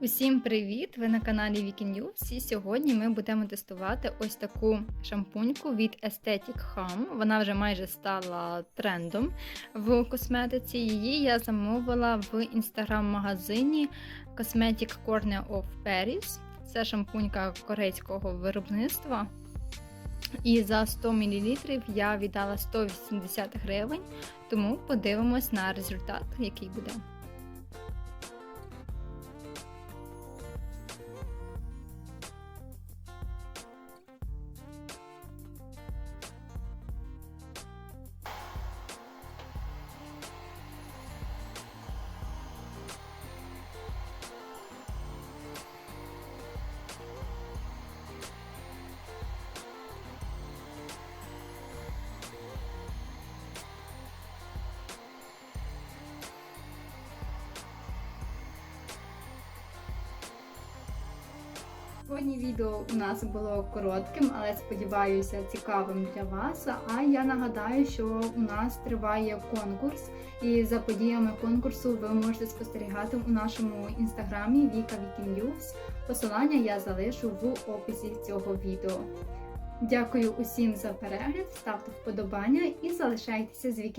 Усім привіт! Ви на каналі Weekend і сьогодні ми будемо тестувати ось таку шампуньку від Aesthetic Hum. Вона вже майже стала трендом в косметиці. Її я замовила в інстаграм-магазині Cosmetic Corner of Paris. Це шампунька корейського виробництва. І за 100 мл я віддала 180 гривень, тому подивимось на результат, який буде. Сьогодні відео у нас було коротким, але сподіваюся, цікавим для вас. А я нагадаю, що у нас триває конкурс, і за подіями конкурсу ви можете спостерігати у нашому інстаграмі Weekend News. Посилання я залишу в описі цього відео. Дякую усім за перегляд, ставте вподобання і залишайтеся з News.